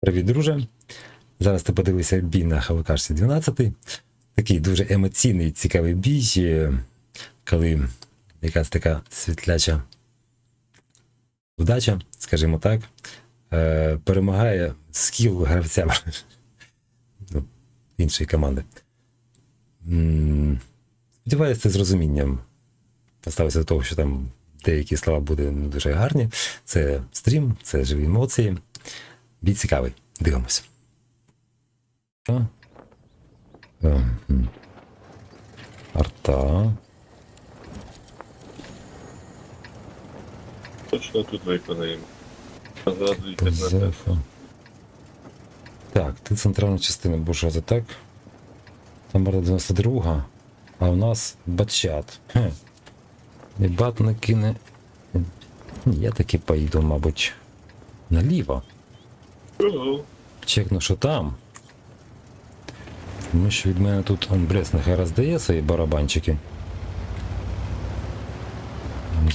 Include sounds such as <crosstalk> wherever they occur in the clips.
Привіт, друже. Зараз ти подивися бій на ХВКшці 12. Такий дуже емоційний, цікавий бій, е, коли якась така світляча вдача, скажімо так, е, перемагає скіл гравця <laughs> ну, іншої команди. Сподіваюся, ти з розумінням поставився до того, що там деякі слова будуть не дуже гарні. Це стрім, це живі емоції. Бій цікавий. Дивимося. Ем, Арта. Точно тут виконаємо. Так, ти центральну частину будеш грати, так? Там буде 92, а у нас батчат. Хе. І бат накине. Я таки поїду, мабуть, наліво. Чекну, що там. Тому що від мене тут Брест нехай роздає свої барабанчики.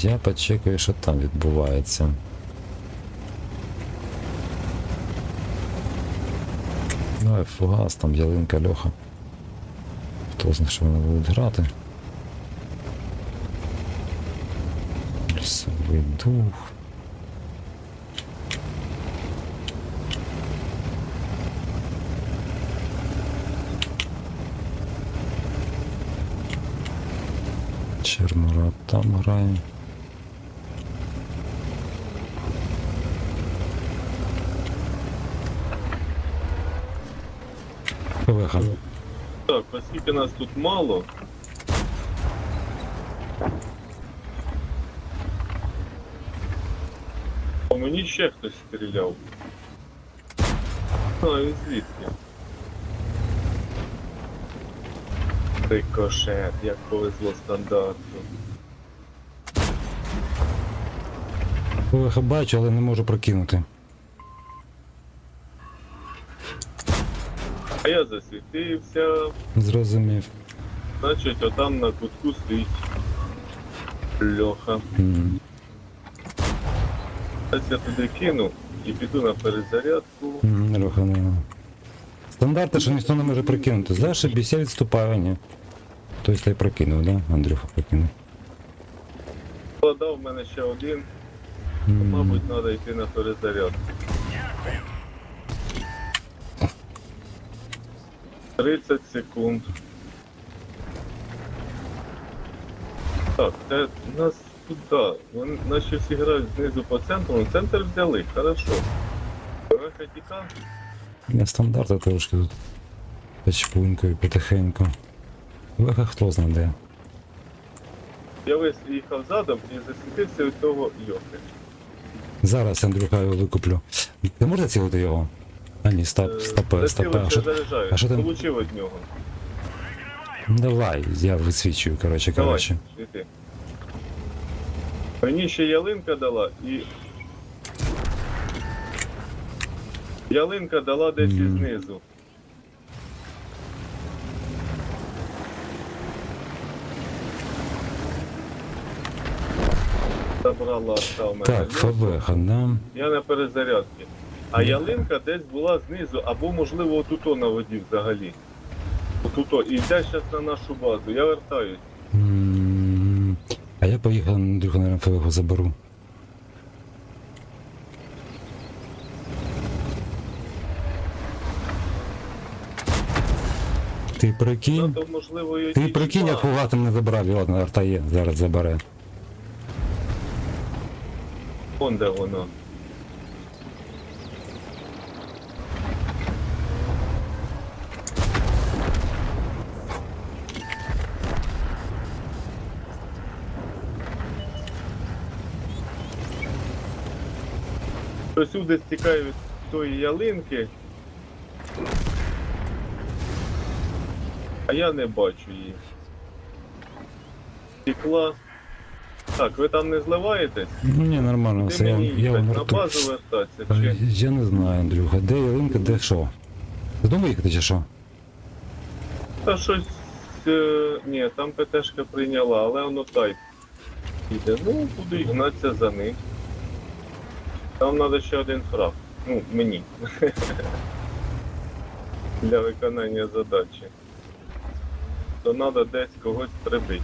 Я почекаю, що там відбувається. Давай фугас, там ялинка Льоха. Хто знає, що вони будуть грати. Лісовий дух. Чермурат там грає. Пелеха. Так, оскільки нас тут мало. По мені ще хтось стріляв. А, і звідки? Рикошет, як повезло стандарту. Пелеха бачу, але не можу прокинути. А я засвітився, Зрозумів. значить отам на кутку стоїть Льоха. М. Зараз я туди кину і піду на перезарядку. М, Льоха, не. Стандарти, що ніхто не може прикинути. Знаєш, бійся відступає, ні. Тобто ти прокинув, да? Андрюха прокинув. Складав в мене ще один, мабуть, треба йти на перезарядку. 30 секунд. Так, це нас туди. Вони наші всі грають знизу по центру. Ну, Центр взяли, хорошо. Трохи Я стандарти трошки тут. Почпунькою, потихеньку. Леха хто знає де. Я весь їхав задом і засвітився від того йохи. Зараз Андрюха його викуплю. Ти можеш цілити його? А ні, стоп, стопе, стопе. А що, а що там? Получив від нього. Давай, я висвічую, коротше, Давай, коротше. світи. Мені ще ялинка дала і. Ялинка дала десь і знизу. Забрала мене. Так, Фабеха, да? Я на перезарядці. А ялинка десь була знизу, або можливо отуто на воді взагалі. Отуто. І йде зараз на нашу базу. Я вертаюсь. М, А я поїхав, Андрюха, наверное, Фабеху заберу. Ти прикинь? Ну, то, можливо, і Ти прикинь, як фугатом не забрав, і ладно, арта є, зараз забере. Вон де воно. Всюди стікаю від тої ялинки. А я не бачу її. Стекла. Так, ви там не зливаєтесь? Ну ні, нормально, Ти все, я, мені я їхати вам на верту. базу вертатися, чи Я не знаю, Андрюха, де ялинка, де що? Додому їхати чи що? та щось. Е, ні, там ПТшка прийняла, але воно тайп. Іде. Ну, буду гнатися за ним. Там треба ще один фраг. Ну, мені. <laughs> Для виконання задачі. То треба десь когось прибити.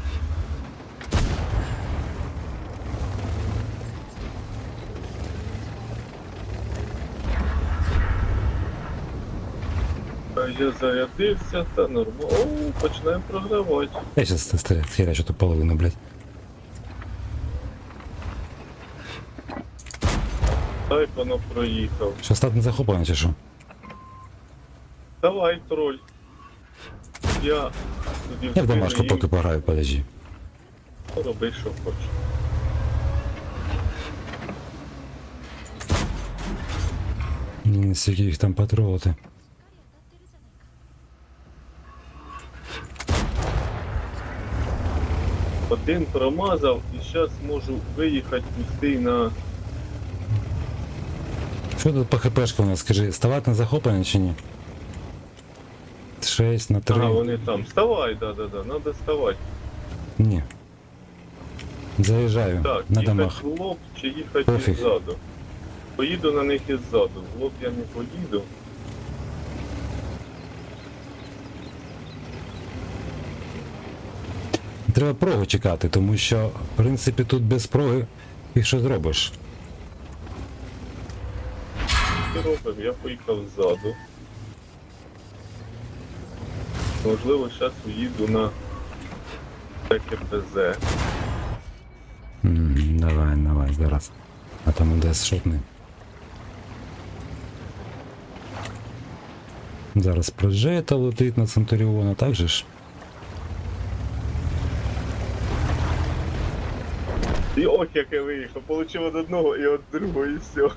Я зарядився, та нормально. О, починаємо програвати. Я сейчас стріляю ту половину, блядь. Так воно проїхав. Що статне захоплення чи що? Давай, троль. Я Я в домашку поки пограю, подожди. роби, що хочеш. Ні, скільки їх там потрогати. Один промазав і зараз можу виїхати пустий на. Що тут по хпшку у нас, скажи, ставати на захоплення чи ні? 6 на 3. А, вони там. Вставай, да-да-да, треба вставати. Ні. Заїжджаю Так, на їхати домах. в лоб чи їхати Пофіг. ззаду. Поїду на них іззаду. В лоб я не поїду. Треба прогу чекати, тому що, в принципі, тут без проги і що зробиш? Що робимо? Я поїхав ззаду. Можливо, зараз уїду на КПЗ. Давай, давай, зараз. А там іде шотний. Зараз прожета летить на Центуріона, так же ж? І ох, як я виїхав. Получив від одного і від другого, і все.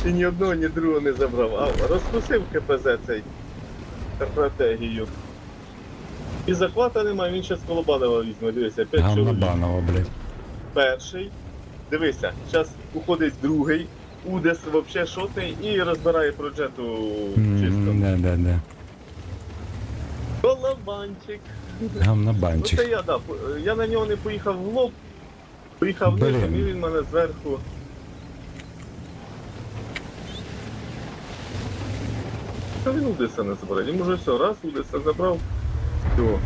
Ще ні одного, ні другого не забрав. А розкусив КПЗ цей стратегію. І захвата немає, він зараз Колобанова візьме, дивися, 5 чоловік. Ганнабанова, блядь. Перший. Дивися, зараз уходить другий, Удес взагалі шотний і розбирає проджету чисто. М, Да, да, да. Колобанчик. Ну Гамнабанчик. це я, да. по- Я на нього не поїхав в лоб, поїхав Блін. і він мене зверху. Та він Удеса не забирає. Йому вже все, раз Удеса забрав. Все.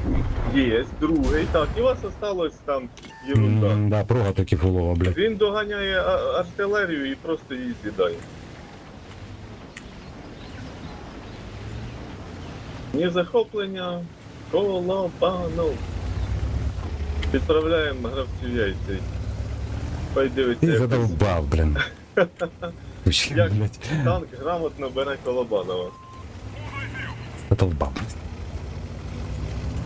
Є, другий. Так, і у вас осталось там єрунда. М, Да, прога таки фулова, блядь. Він доганяє а- артилерію і просто її з'їдає. Ні захоплення, колобанов. Відправляємо гравців яйця. Хай дивиться, Ти як задовбав, блін. <laughs> Вообще, Як? блядь. танк грамотно бере Колобанова. Задовбав.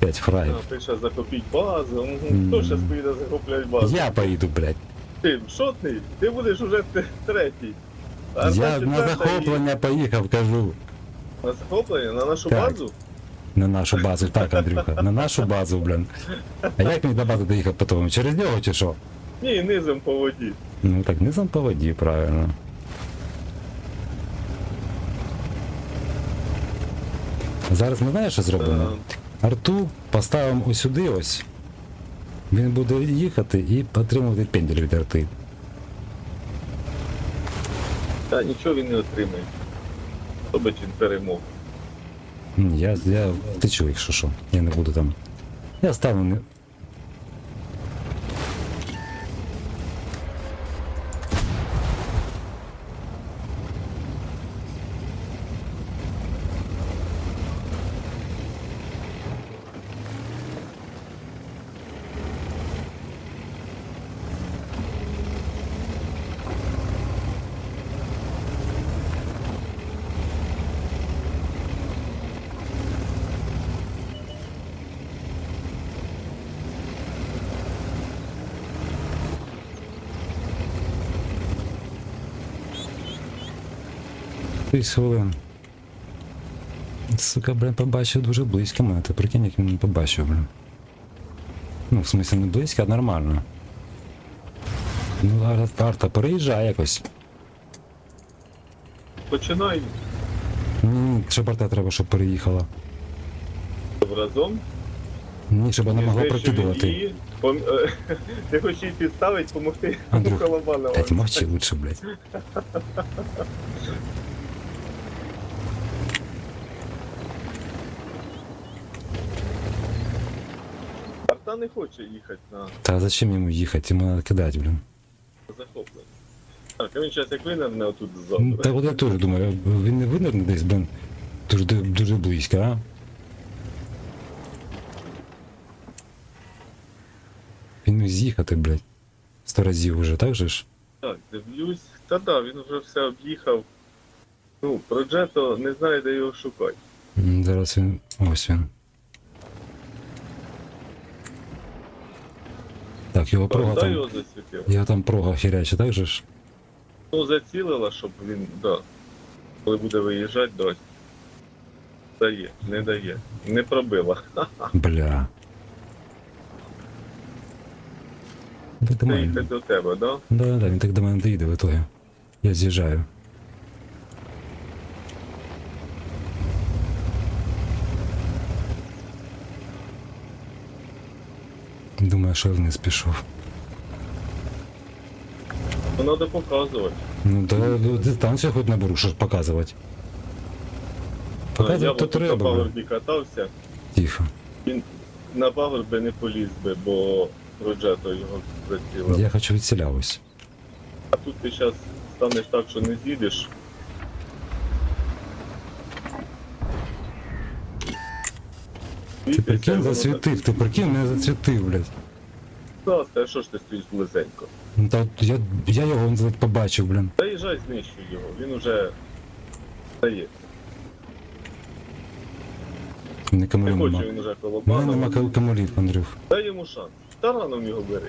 П'ять фраїв. А, пише захопіть базу. Мгм. Хто зараз поїде захопляти базу? Я поїду, блядь. Ти шотний? Ти будеш уже т- третій. А Я на захоплення поїхав, кажу. На захоплення? На нашу Так. базу? На нашу базу, так, Андрюха, на нашу базу, блін. А як мені до бази доїхав потім? Через нього чи що? Ні, низом по воді. Ну так, низом по воді, правильно. Зараз ми знаєш, що зробимо? Е. Арту поставимо ось сюди ось. Він буде їхати і отримувати пендель від арти. Та нічого він не отримає. Тобто він перемог. Я, я втечу, якщо що. Я не буду там. Я стану 6 хвилин. Сука, блін, побачив дуже близько мене, ти прикинь, як він побачив, блін. Ну, в смысле не близько, а нормально. Ну, арта, арта переїжджай якось. Починай. Ну, Ні, щоб арта треба, щоб переїхала. Разом? Ні, щоб вона могла прокидувати. Пом... Е, <laughs> ти хочеш її підставити, помогти Андрюх, <laughs> Та мовчи лучше, блядь. <laughs> Арта не хоче їхати на Та зачем йому їхати? Йому треба кидати, блін. захоплення. Так, а він зараз як винерне отут Ну, ззаду. Та от я теж думаю, він не винерне десь, блін. Дуже, дуже близько, а? Він міг з'їхати, блядь. Сто разів уже, так же ж? Так, дивлюсь. Та да, він вже все об'їхав. Ну, про Джето не знаю, де його шукати. М, Зараз він. Ось він. Так, його прога там. його засвітила. Його там прога хіряче, так же ж? Ну, зацілила, щоб він, да. Коли буде виїжджати, дасть. Дає, не дає. Не пробила. <laughs> Бля. До їхати до тебе, да? Да, да, він так до мене доїде в итоге. Я з'їжджаю. Думаю, що я вниз пішов. Ну, треба показувати. Ну да, дистанцію хоч наберу, що ж показувати. я Показувати то от тут на треба. пагорбі катався, Тихо. Він на пагорбі не поліз би, бо Роджето його зацілив. Я хочу відселявось. А тут ти зараз станеш так, що не з'їдеш. Ти прикинь засвітив, ти прикинь мене засвітив, блядь. Та що ж ти стоїш близенько? Ну та я, я його он, побачив, блін. Заїжджай, знищуй його, він уже стає. Нікому Не нема. хоче він уже У мене нема колобану. кам- Андрюх. Дай йому шанс. Тараном його бери.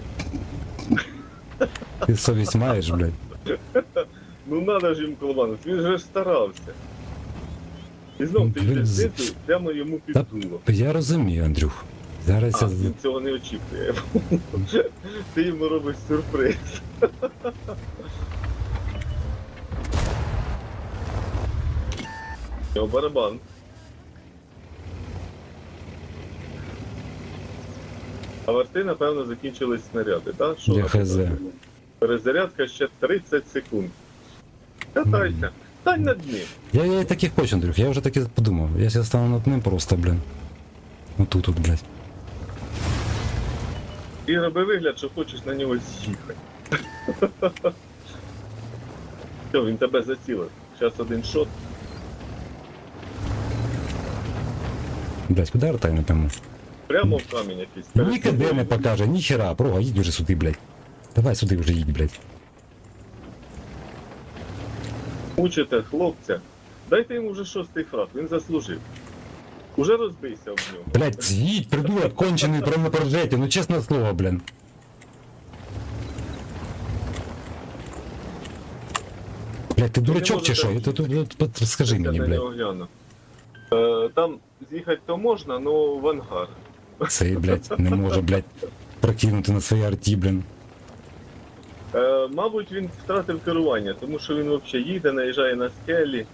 Ти совість маєш, блядь. <laughs> Ну надо ж йому колобану, він же ж старався. І знов ти йдеш знизу, прямо йому Та- дуло. Я розумію, Андрюх. Зараз А, я... він цього не очікує. <laughs> Ти йому робиш сюрприз. Його барабан. А варти, напевно, закінчились снаряди, так? Що Я написано? хз. Перезарядка ще 30 секунд. Катайся, стань над ним. Я, я і так хочу, Андрюх, я вже так і подумав. Я зараз стану над ним просто, блін. Отут, от, блядь. І роби вигляд, що хочеш на нього з'їхати. <laughs> Все, він тебе зацілив. Зараз один шот. Блядь, куди артай не пойму? Прямо в камінь якийсь. Нікуди не покаже, ніхера, прога, їдь вже сюди, блядь. Давай сюди вже їдь, блядь. Мучите хлопця. Дайте йому вже шостий фраг, він заслужив. Уже розбийся об нього. Блядь, їдь, придурок, кончений про на ну чесне слово, блін. Блядь, ти дурачок чи що? Ти тут скажи мені, блядь. Е, там з'їхати то можна, але в ангар. Цей, блядь, не може, блядь, прокинути на своїй арті, блін. Е, мабуть, він втратив керування, тому що він взагалі їде, наїжджає на скелі.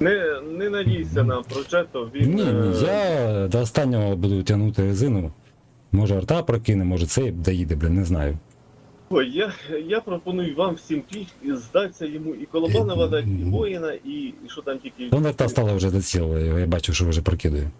Не, не надійся на прочето, він. Ні, е, я до останнього буду тягнути резину. Може арта прокине, може цей доїде, блін, не знаю. Ой, я, я пропоную вам всім піч здатися йому і Колобанова дати, і воїна, і, і що там тільки. Вона арта стала вже зацілою, я бачу, що вже прокидує.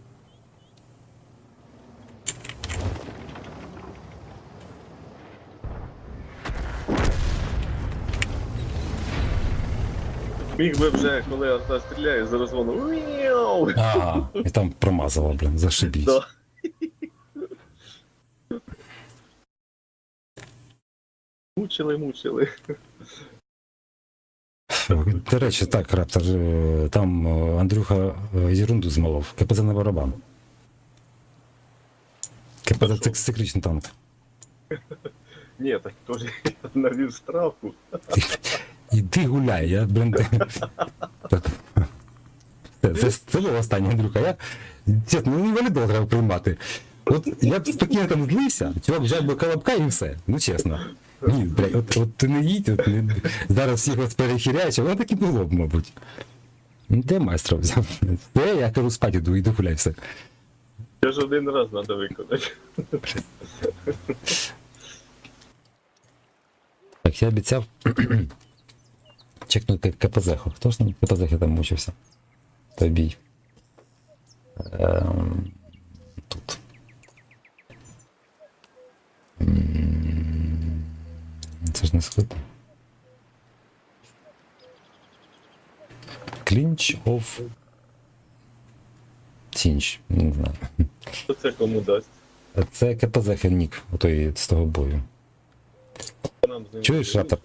Міг би вже, коли арта стріляє, з розгону. «Мяу!» Ага, і там промазала, блін, зашибісь. Да. Мучили, мучили. До речі, так, Раптор, е, там е, Андрюха е, ерунду змолов. КПЗ на барабан. КПЗ це циклічний танк. Ні, так теж навів страху. <laughs> Іди гуляй, я, блін. ти- Це, це, це було останнє, Андрюха. Я, чесно, ну не валідол треба приймати. От я б спокійно там злився, чувак взяв би колобка і все. Ну чесно. Ні, блядь, от, от ти не їдь, от, не, зараз всіх вас перехиряєш, воно так і було б, мабуть. Ну, Де майстра взяв? Де, я кажу, спать іду, іду гуляй все. Я ж один раз треба виконати. Так, я обіцяв чекнути КПЗ. Хто ж там КПЗ там мучився? Той бій. Ем, тут. Це ж не сход. Клінч оф. Тінч, не знаю. Що це кому дасть? Це КПЗ отой з того бою. Чуєш, Раптор?